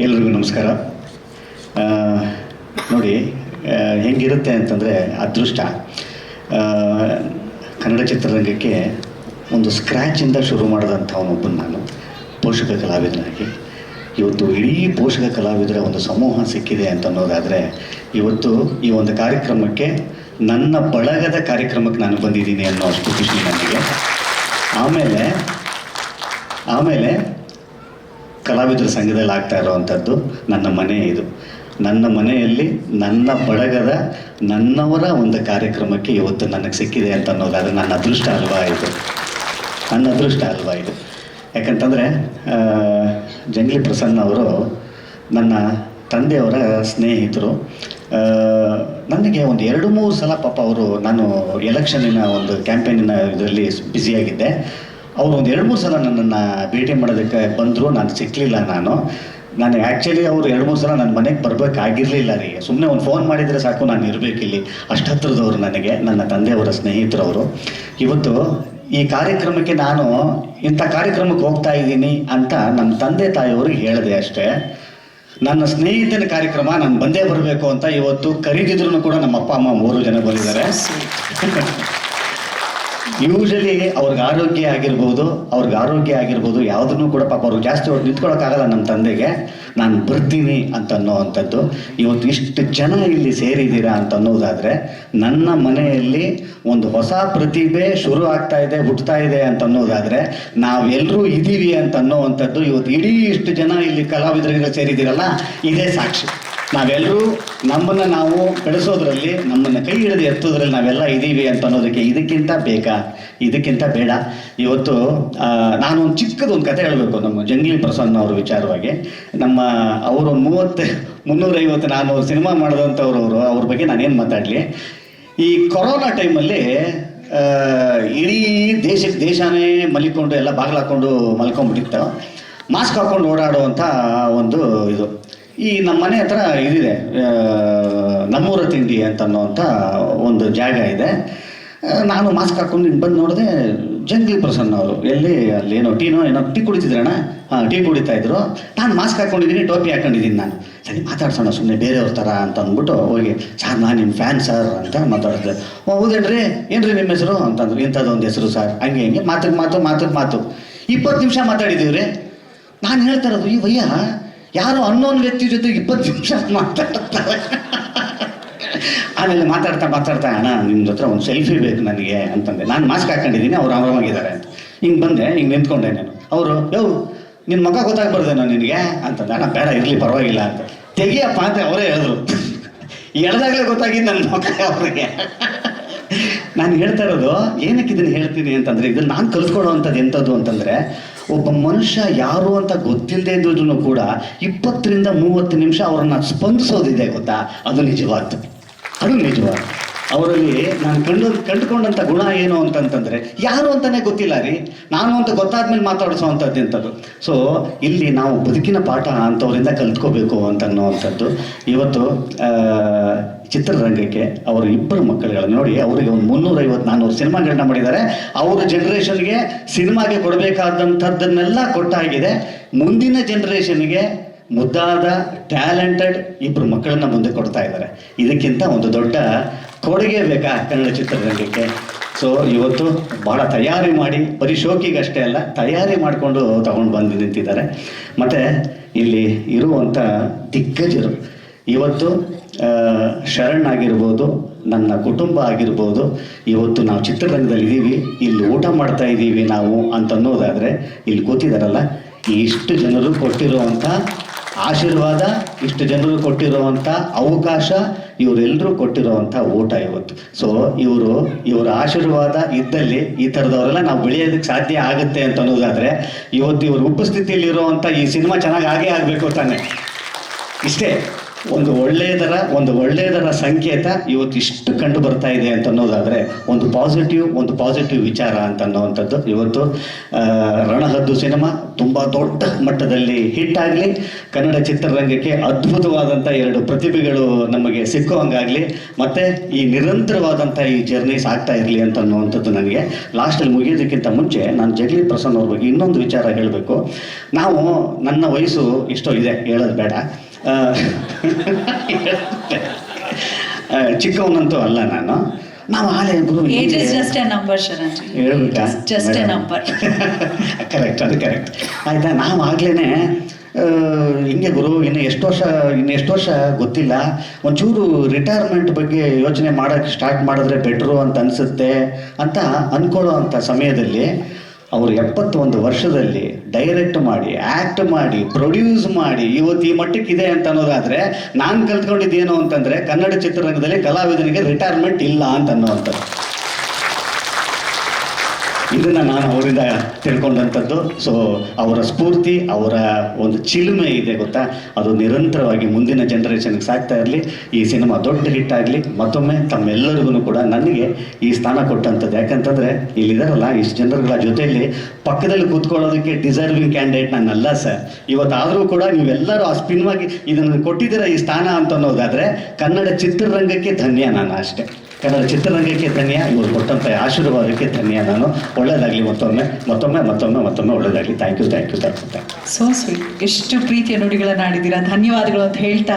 ಎಲ್ರಿಗೂ ನಮಸ್ಕಾರ. ನೋಡಿ ಹೆಂಗಿರುತ್ತೆ ಅಂತಂದರೆ ಅದೃಷ್ಟ. ಕನ್ನಡ ಚಿತ್ರರಂಗಕ್ಕೆ ಒಂದು ಸ್ಕ್ರ್ಯಾಚಿಂದ ಶುರು ಮಾಡಿದಂಥವನೊಬ್ಬನು ನಾನು, ಪೋಷಕ ಕಲಾವಿದನಾಗಿ. ಇವತ್ತು ಇಡೀ ಪೋಷಕ ಕಲಾವಿದರ ಒಂದು ಸಮೂಹ ಸಿಕ್ಕಿದೆ ಅಂತ ಅನ್ನೋದಾದರೆ, ಇವತ್ತು ಈ ಒಂದು ಕಾರ್ಯಕ್ರಮಕ್ಕೆ ನನ್ನ ಬಳಗದ ಕಾರ್ಯಕ್ರಮಕ್ಕೆ ನಾನು ಬಂದಿದ್ದೀನಿ ಅನ್ನೋ ಅಷ್ಟು ಖುಷಿ ನನಗೆ. ಆಮೇಲೆ ಆಮೇಲೆ ಕಲಾವಿದರ ಸಂಘದಲ್ಲಿ ಆಗ್ತಾ ಇರುವಂಥದ್ದು ನನ್ನ ಮನೆ ಇದು. ನನ್ನ ಮನೆಯಲ್ಲಿ ನನ್ನ ಬಳಗದ ನನ್ನವರ ಒಂದು ಕಾರ್ಯಕ್ರಮಕ್ಕೆ ಇವತ್ತು ನನಗೆ ಸಿಕ್ಕಿದೆ ಅಂತ ಅನ್ನೋದಾದ್ರೆ ನನ್ನ ಅದೃಷ್ಟ ಅಲ್ವಾ ಇದು? ನನ್ನ ಅದೃಷ್ಟ ಅಲ್ವಾ ಇದು? ಯಾಕಂತಂದರೆ ಜಂಗ್ಲಿ ಪ್ರಸನ್ನ ಅವರು ನನ್ನ ತಂದೆಯವರ ಸ್ನೇಹಿತರು ನನಗೆ ಒಂದು ಎರಡು ಮೂರು ಸಲ ಪಾಪ ಅವರು ನಾನು ಎಲೆಕ್ಷನಿನ ಒಂದು ಕ್ಯಾಂಪೇನಿನ ಇದರಲ್ಲಿ ಬ್ಯುಸಿಯಾಗಿದ್ದೆ ಅವರು ಒಂದು ಎರಡು ಮೂರು ಸಲ ನನ್ನನ್ನು ಭೇಟಿ ಮಾಡೋದಕ್ಕೆ ಬಂದರು ನಾನು ಸಿಕ್ಕಲಿಲ್ಲ ನಾನು. ನಾನು ಆ್ಯಕ್ಚುಲಿ ಅವರು ಎರಡು ಮೂರು ಸಲ ನನ್ನ ಮನೆಗೆ ಬರಬೇಕಾಗಿರಲಿಲ್ಲ ರೀ. ಸುಮ್ಮನೆ ಒಂದು ಫೋನ್ ಮಾಡಿದರೆ ಸಾಕು ನಾನು ಇರಬೇಕಿಲ್ಲಿ ಅಷ್ಟು ಹತ್ರದವರು ನನಗೆ ನನ್ನ ತಂದೆಯವರ ಸ್ನೇಹಿತರವರು ಇವತ್ತು ಈ ಕಾರ್ಯಕ್ರಮಕ್ಕೆ ನಾನು ಇಂಥ ಕಾರ್ಯಕ್ರಮಕ್ಕೆ ಹೋಗ್ತಾ ಇದ್ದೀನಿ ಅಂತ ನಮ್ಮ ತಂದೆ ತಾಯಿಯವ್ರಿಗೆ ಹೇಳಿದೆ ಅಷ್ಟೇ. ನನ್ನ ಸ್ನೇಹಿತನ ಕಾರ್ಯಕ್ರಮ ನಾನು ಬಂದೇ ಬರಬೇಕು ಅಂತ ಇವತ್ತು ಕರೀದಿದ್ರು ಕೂಡ ನಮ್ಮ ಅಪ್ಪ ಅಮ್ಮ ಮೂರು ಜನ ಬಂದಿದ್ದಾರೆ. ಯೂಶಲಿ ಅವ್ರಿಗೆ ಆರೋಗ್ಯ ಆಗಿರ್ಬೋದು, ಅವ್ರಿಗೆ ಆರೋಗ್ಯ ಆಗಿರ್ಬೋದು, ಯಾವುದನ್ನು ಕೂಡ ಪಾಪ ಅವ್ರಿಗೆ ಜಾಸ್ತಿ ಅವ್ರು ನಿಂತ್ಕೊಳ್ಳೋಕ್ಕಾಗಲ್ಲ ನಮ್ಮ ತಂದೆಗೆ. ನಾನು ಬರ್ತೀನಿ ಅಂತ ಅನ್ನೋವಂಥದ್ದು ಇವತ್ತು ಇಷ್ಟು ಜನ ಇಲ್ಲಿ ಸೇರಿದ್ದೀರಾ ಅಂತ ಅನ್ನೋದಾದರೆ ನನ್ನ ಮನೆಯಲ್ಲಿ ಒಂದು ಹೊಸ ಪ್ರತಿಭೆ ಶುರು ಆಗ್ತಾ ಇದೆ ಹುಟ್ಟುತ್ತಾ ಇದೆ ಅಂತ ಅನ್ನೋದಾದರೆ ನಾವೆಲ್ಲರೂ ಇದ್ದೀವಿ ಅಂತ ಅನ್ನೋವಂಥದ್ದು ಇವತ್ತು ಇಡೀ ಇಷ್ಟು ಜನ ಇಲ್ಲಿ ಕಲಾವಿದರಿಗೆ ಸೇರಿದ್ದೀರಲ್ಲ, ಇದೇ ಸಾಕ್ಷಿ. ನಾವೆಲ್ಲರೂ ನಮ್ಮನ್ನು ನಾವು ಬೆಳೆಸೋದ್ರಲ್ಲಿ ನಮ್ಮನ್ನು ಕೈ ಹಿಡಿದು ಎತ್ತೋದ್ರಲ್ಲಿ ನಾವೆಲ್ಲ ಇದ್ದೀವಿ ಅಂತ ಅನ್ನೋದಕ್ಕೆ ಇದಕ್ಕಿಂತ ಬೇಕಾ ಇದಕ್ಕಿಂತ ಬೇಡ. ಇವತ್ತು ನಾನು ಒಂದು ಚಿಕ್ಕದೊಂದು ಕತೆ ಹೇಳಬೇಕು ನಮ್ಮ ಜಂಗ್ಲಿ ಪ್ರಸನ್ನ ಅವ್ರ ವಿಚಾರವಾಗಿ. ನಮ್ಮ ಅವರು ಮೂವತ್ತು, ಮುನ್ನೂರೈವತ್ತು ನಾನ್ನೂರು ಸಿನಿಮಾ ಮಾಡಿದಂಥವ್ರು ಅವರು, ಅವ್ರ ಬಗ್ಗೆ ನಾನೇನು ಮಾತಾಡಲಿ. ಈ ಕೊರೋನಾ ಟೈಮಲ್ಲಿ ಇಡೀ ದೇಶಕ್ಕೆ ದೇಶನೇ ಮಲಿಕೊಂಡು, ಎಲ್ಲ ಬಾಗಿಲು ಹಾಕ್ಕೊಂಡು ಮಲ್ಕೊಂಡ್ಬಿಟ್ಟಿತ್ತು. ಮಾಸ್ಕ್ ಹಾಕೊಂಡು ಓಡಾಡುವಂಥ ಒಂದು ಇದು. ಈ ನಮ್ಮ ಮನೆ ಹತ್ರ ಇದಿದೆ ನಮ್ಮೂರ ತಿಂಡಿ ಅಂತ ಅನ್ನೋವಂಥ ಒಂದು ಜಾಗ ಇದೆ. ನಾನು ಮಾಸ್ಕ್ ಹಾಕೊಂಡು ಬಂದು ನೋಡಿದೆ ಜಂಗಲ್ ಪ್ರಸನ್ನ ಅವರು. ಎಲ್ಲಿ, ಅಲ್ಲಿ ಏನೋ ಟೀನೋ ಏನೋ ಟೀ ಕುಡಿತಿದ್ರಣ್ಣ? ಹಾಂ, ಟೀ ಕುಡಿತಾ ಇದ್ರು. ನಾನು ಮಾಸ್ಕ್ ಹಾಕೊಂಡಿದ್ದೀನಿ, ಟೋಪಿ ಹಾಕೊಂಡಿದ್ದೀನಿ ನಾನು. ಸರಿ, ಮಾತಾಡ್ಸೋಣ ಸುಮ್ಮನೆ ಬೇರೆಯವ್ರ ಥರ ಅಂತ ಅಂದ್ಬಿಟ್ಟು ಹೋಗಿ, ಸರ್, ನಾನು ನಿಮ್ಮ ಫ್ಯಾನ್, ಸರ್, ಅಂತ ಮಾತಾಡಿದೆ. ಓ, ಹೌದೇನ್ರಿ? ಏನ್ರಿ ನಿಮ್ಮ ಹೆಸರು? ಅಂತಂದ್ರು. ಇಂಥದ್ದೊಂದು ಹೆಸರು, ಸರ್. ಹಂಗೆ, ಹಿಂಗೆ, ಮಾತಿಗೆ, ಮಾತು ಮಾತಿಗೆ, ಮಾತು. ಇಪ್ಪತ್ತು ನಿಮಿಷ ಮಾತಾಡಿದ್ದೀವಿ ರೀ ನಾನು ಹೇಳ್ತಾ ಇರೋದು ಈ ವಯ್ಯ ಯಾರೋ ಅನ್ನೋನ್ ವ್ಯಕ್ತಿ ಜೊತೆ ಇಪ್ಪತ್ತು ನಿಮಿಷ ಮಾತಾಡ್ತಾರೆ. ಆಮೇಲೆ ಮಾತಾಡ್ತಾ ಮಾತಾಡ್ತಾ, ಅಣ್ಣ ನಿಮ್ ಹತ್ರ ಒಂದು ಸೆಲ್ಫಿ ಬೇಕು ನನಗೆ ಅಂತಂದೆ. ನಾನು ಮಾಸ್ಕ್ ಹಾಕೊಂಡಿದ್ದೀನಿ, ಅವ್ರು ಆರಾಮಾಗಿದ್ದಾರೆ ಅಂತ. ಹಿಂಗೆ ಬಂದೆ, ಹಿಂಗೆ ನಿಂತ್ಕೊಂಡೆ ನಾನು. ಅವರು ಯೋ ನಿನ್ನ ಮಗ ಗೊತ್ತಾಗ್ಬಾರ್ದೇನೋ ನಿನಗೆ? ಅಂತಂದೆ. ಅಣ್ಣ, ಬೇಡ, ಇರಲಿ, ಪರವಾಗಿಲ್ಲ ಅಂತ. ತೆಗಿಯಪ್ಪ ಅಂತ ಅವರೇ ಹೇಳಿದ್ರು. ಎಳ್ದಾಗಲೇ ಗೊತ್ತಾಗಿದ್ದು ನನ್ನ ಮಗ ಅವ್ರಿಗೆ. ನಾನು ಹೇಳ್ತಾ ಇರೋದು, ಏನಕ್ಕೆ ಇದನ್ನು ಹೇಳ್ತೀನಿ ಅಂತಂದರೆ, ಇದನ್ನು ನಾನು ಕಲ್ತ್ಕೊಳ್ಳೋವಂಥದ್ದು ಎಂಥದ್ದು ಅಂತಂದರೆ ಒಬ್ಬ ಮನುಷ್ಯ ಯಾರು ಅಂತ ಗೊತ್ತಿಲ್ಲದೆ ಇದ್ರೂ ಕೂಡ ಇಪ್ಪತ್ತರಿಂದ ಮೂವತ್ತು ನಿಮಿಷ ಅವರನ್ನು ಸ್ಪಂದಿಸೋದಿದೆ ಗೊತ್ತಾ? ಅದು ನಿಜವಾಗ್ತದೆ. ಅದು ನಿಜವಾದ ಅವರಲ್ಲಿ ನಾನು ಕಂಡು ಕಂಡುಕೊಂಡಂಥ ಗುಣ ಏನು ಅಂತಂತಂದರೆ, ಯಾರು ಅಂತಾನೆ ಗೊತ್ತಿಲ್ಲ ರೀ. ನಾನು ಅಂತ ಗೊತ್ತಾದ್ಮೇಲೆ ಮಾತಾಡಿಸೋವಂಥದ್ದು ಅಂತದ್ದು ಸೊ ಇಲ್ಲಿ ನಾವು ಬದುಕಿನ ಪಾಠ ಅಂಥವರಿಂದ ಕಲ್ತ್ಕೋಬೇಕು ಅಂತ ಅನ್ನುವಂಥದ್ದು ಇವತ್ತು ಚಿತ್ರರಂಗಕ್ಕೆ ಅವರು ಇಬ್ಬರು ಮಕ್ಕಳುಗಳನ್ನು ನೋಡಿ, ಅವರಿಗೆ ಒಂದು ಮುನ್ನೂರೈವತ್ತು ನಾನ್ನೂರು ಸಿನಿಮಾಗಳನ್ನ ಮಾಡಿದ್ದಾರೆ. ಅವರ ಜನ್ರೇಷನ್ಗೆ ಸಿನಿಮಾಗೆ ಕೊಡಬೇಕಾದಂಥದ್ದನ್ನೆಲ್ಲ ಕೊಟ್ಟಾಗಿದೆ. ಮುಂದಿನ ಜನ್ರೇಷನ್ಗೆ ಮುದ್ದಾದ ಟ್ಯಾಲೆಂಟೆಡ್ ಇಬ್ಬರು ಮಕ್ಕಳನ್ನ ಮುಂದೆ ಕೊಡ್ತಾ ಇದ್ದಾರೆ. ಇದಕ್ಕಿಂತ ಒಂದು ದೊಡ್ಡ ಕೊಡುಗೆ ಬೇಕಾ ಕನ್ನಡ ಚಿತ್ರರಂಗಕ್ಕೆ? ಸೊ ಇವತ್ತು ಭಾಳ ತಯಾರಿ ಮಾಡಿ, ಬರೀ ಶೋಕಿಗಷ್ಟೇ ಅಲ್ಲ, ತಯಾರಿ ಮಾಡಿಕೊಂಡು ತಗೊಂಡು ಬಂದು ನಿಂತಿದ್ದಾರೆ. ಮತ್ತು ಇಲ್ಲಿ ಇರುವಂಥ ದಿಗ್ಗಜರು, ಇವತ್ತು ಶರಣ್ ಆಗಿರ್ಬೋದು, ನನ್ನ ಕುಟುಂಬ ಆಗಿರ್ಬೋದು, ಇವತ್ತು ನಾವು ಚಿತ್ರರಂಗದಲ್ಲಿ ಇದ್ದೀವಿ ಇಲ್ಲಿ ಊಟ ಮಾಡ್ತಾ ಇದ್ದೀವಿ ನಾವು ಅಂತ ಅನ್ನೋದಾದರೆ ಇಲ್ಲಿ ಕೂತಿದ್ದಾರಲ್ಲ ಇಷ್ಟು ಜನರು ಕೊಟ್ಟಿರುವಂಥ ಆಶೀರ್ವಾದ ಇಷ್ಟು ಜನರು ಕೊಟ್ಟಿರುವಂಥ ಅವಕಾಶ ಇವರೆಲ್ಲರೂ ಕೊಟ್ಟಿರುವಂಥ ಊಟ ಇವತ್ತು. ಸೊ ಇವರು, ಇವರ ಆಶೀರ್ವಾದ ಇದ್ದಲ್ಲಿ ಈ ಥರದವರೆಲ್ಲ ನಾವು ಬೆಳೆಯೋದಕ್ಕೆ ಸಾಧ್ಯ ಆಗುತ್ತೆ ಅಂತ ಅನ್ನೋದಾದರೆ, ಇವತ್ತು ಇವರು ಉಪಸ್ಥಿತಿಯಲ್ಲಿರುವಂಥ ಈ ಸಿನಿಮಾ ಚೆನ್ನಾಗಿ ಆಗೇ ಆಗಬೇಕು ತಾನೆ. ಇಷ್ಟೇ. ಒಂದು ಒಳ್ಳೆಯದರ ಒಂದು ಒಳ್ಳೆಯದರ ಸಂಕೇತ ಇವತ್ತು ಇಷ್ಟು ಕಂಡು ಬರ್ತಾ ಇದೆ ಅಂತ ಅನ್ನೋದಾದರೆ ಒಂದು ಪಾಸಿಟಿವ್ ಒಂದು ಪಾಸಿಟಿವ್ ವಿಚಾರ ಅಂತ ಅನ್ನೋವಂಥದ್ದು ಇವತ್ತು ರಣಹದ್ದು ಸಿನಿಮಾ ತುಂಬ ದೊಡ್ಡ ಮಟ್ಟದಲ್ಲಿ ಹಿಟ್ ಆಗಲಿ, ಕನ್ನಡ ಚಿತ್ರರಂಗಕ್ಕೆ ಅದ್ಭುತವಾದಂಥ ಎರಡು ಪ್ರತಿಭೆಗಳು ನಮಗೆ ಸಿಕ್ಕುವಂಗಾಗಲಿ, ಮತ್ತು ಈ ನಿರಂತರವಾದಂಥ ಈ ಜರ್ನೀಸ್ ಆಗ್ತಾ ಇರಲಿ ಅಂತ ಅನ್ನುವಂಥದ್ದು ನನಗೆ. ಲಾಸ್ಟಲ್ಲಿ ಮುಗಿಯೋದಕ್ಕಿಂತ ಮುಂಚೆ ನಾನು ಜಗಲಿ ಪ್ರಸನ್ನ ಅವ್ರ ಬಗ್ಗೆ ಇನ್ನೊಂದು ವಿಚಾರ ಹೇಳಬೇಕು. ನಾವು ನನ್ನ ವಯಸ್ಸು ಇಷ್ಟೋ ಇದೆ, ಹೇಳೋದು ಬೇಡ. ಚಿಕ್ಕವನಂತೂ ಅಲ್ಲ ನಾನು. ನಾವು ಆಲೇ ಗುರು ಏಜ್ ಇಸ್ ಹೀಗೆ- ಜಸ್ಟ್ ಎ ನಂಬರ್ ಶರಣ್ ಹೇಳ್ಬೇಕಾ ಜಸ್ಟ್ ಎ ನಂಬರ್ ಕರೆಕ್ಟ್ ಅದು ಕರೆಕ್ಟ್ ಆಯ್ತಾ ನಾವು ಆಗ್ಲೇ ಹಿಂಗೆ ಗುರು ಇನ್ನು ಎಷ್ಟು ವರ್ಷ ಇನ್ನು ಎಷ್ಟು ವರ್ಷ ಗೊತ್ತಿಲ್ಲ. ಒಂಚೂರು ರಿಟೈರ್ಮೆಂಟ್ ಬಗ್ಗೆ ಯೋಚನೆ ಮಾಡೋಕ್ಕೆ ಸ್ಟಾರ್ಟ್ ಮಾಡಿದ್ರೆ ಬೆಟ್ರು ಅಂತ ಅನಿಸುತ್ತೆ ಅಂತ ಅಂದ್ಕೊಳ್ಳೋ ಅಂಥ ಸಮಯದಲ್ಲಿ ಅವರು ಎಪ್ಪತ್ತೊಂದು ವರ್ಷದಲ್ಲಿ ಡೈರೆಕ್ಟ್ ಮಾಡಿ ಆ್ಯಕ್ಟ್ ಮಾಡಿ ಪ್ರೊಡ್ಯೂಸ್ ಮಾಡಿ, ಇವತ್ತು ಈ ಮಟ್ಟಕ್ಕಿದೆ ಅಂತ ಅನ್ನೋದಾದರೆ ನಾನು ಕಲ್ತ್ಕೊಂಡಿದ್ದೇನು ಅಂತಂದರೆ ಕನ್ನಡ ಚಿತ್ರರಂಗದಲ್ಲಿ ಕಲಾವಿದನಿಗೆ ರಿಟೈರ್ಮೆಂಟ್ ಇಲ್ಲ ಅಂತ ಅನ್ನೋವಂಥದ್ದು. ಇದನ್ನ ನಾನು ಅವರಿಂದ ತಿಳ್ಕೊಂಡಂಥದ್ದು. ಸೊ ಅವರ ಸ್ಫೂರ್ತಿ, ಅವರ ಒಂದು ಚಿಲುಮೆ ಇದೆ ಗೊತ್ತಾ? ಅದು ನಿರಂತರವಾಗಿ ಮುಂದಿನ ಜನರೇಷನ್ಗೆ ಸಾಗ್ತಾ ಇರಲಿ. ಈ ಸಿನಿಮಾ ದೊಡ್ಡ ಹಿಟ್ ಆಗಲಿ, ಮತ್ತೊಮ್ಮೆ ತಮ್ಮೆಲ್ಲರಿಗೂ ಕೂಡ ನನಗೆ ಈ ಸ್ಥಾನ ಕೊಟ್ಟಂಥದ್ದು. ಯಾಕಂತಂದರೆ, ಇಲ್ಲಿದಾರಲ್ಲ, ಇಷ್ಟು ಜನರುಗಳ ಜೊತೆಯಲ್ಲಿ ಪಕ್ಕದಲ್ಲಿ ಕೂತ್ಕೊಳ್ಳೋದಕ್ಕೆ ಡಿಸರ್ವಿಂಗ್ ಕ್ಯಾಂಡಿಡೇಟ್ ನಾನಲ್ಲ ಸರ್. ಇವತ್ತಾದರೂ ಕೂಡ ನೀವೆಲ್ಲರೂ ಆ ಸ್ಪಿನ್ವಾಗಿ ಇದನ್ನು ಕೊಟ್ಟಿದ್ದೀರಾ ಈ ಸ್ಥಾನ ಅಂತ ಅನ್ನೋದಾದರೆ, ಕನ್ನಡ ಚಿತ್ರರಂಗಕ್ಕೆ ಧನ್ಯ ನಾನು ಅಷ್ಟೇ. ಕನ್ನಡ ಚಿತ್ರರಂಗಕ್ಕೆ ಧನ್ಯ ಇವರು ಕೊಟ್ಟಂಥ ಆಶೀರ್ವಾದಕ್ಕೆ ಧನ್ಯ ನಾನು ಒಳ್ಳೇದಾಗ್ಲಿ ಮತ್ತೊಮ್ಮೆ ಮತ್ತೊಮ್ಮೆ ಮತ್ತೊಮ್ಮೆ ಮತ್ತೊಮ್ಮೆ ಒಳ್ಳೇದಾಗ್ಲಿ. Thank you thank you thank so sweet ಎಷ್ಟು ಪ್ರೀತಿಯ ನುಡಿಗಳನ್ನ ಆಡಿದ್ದೀರಾ ಧನ್ಯವಾದಗಳು ಅಂತ ಹೇಳ್ತಾ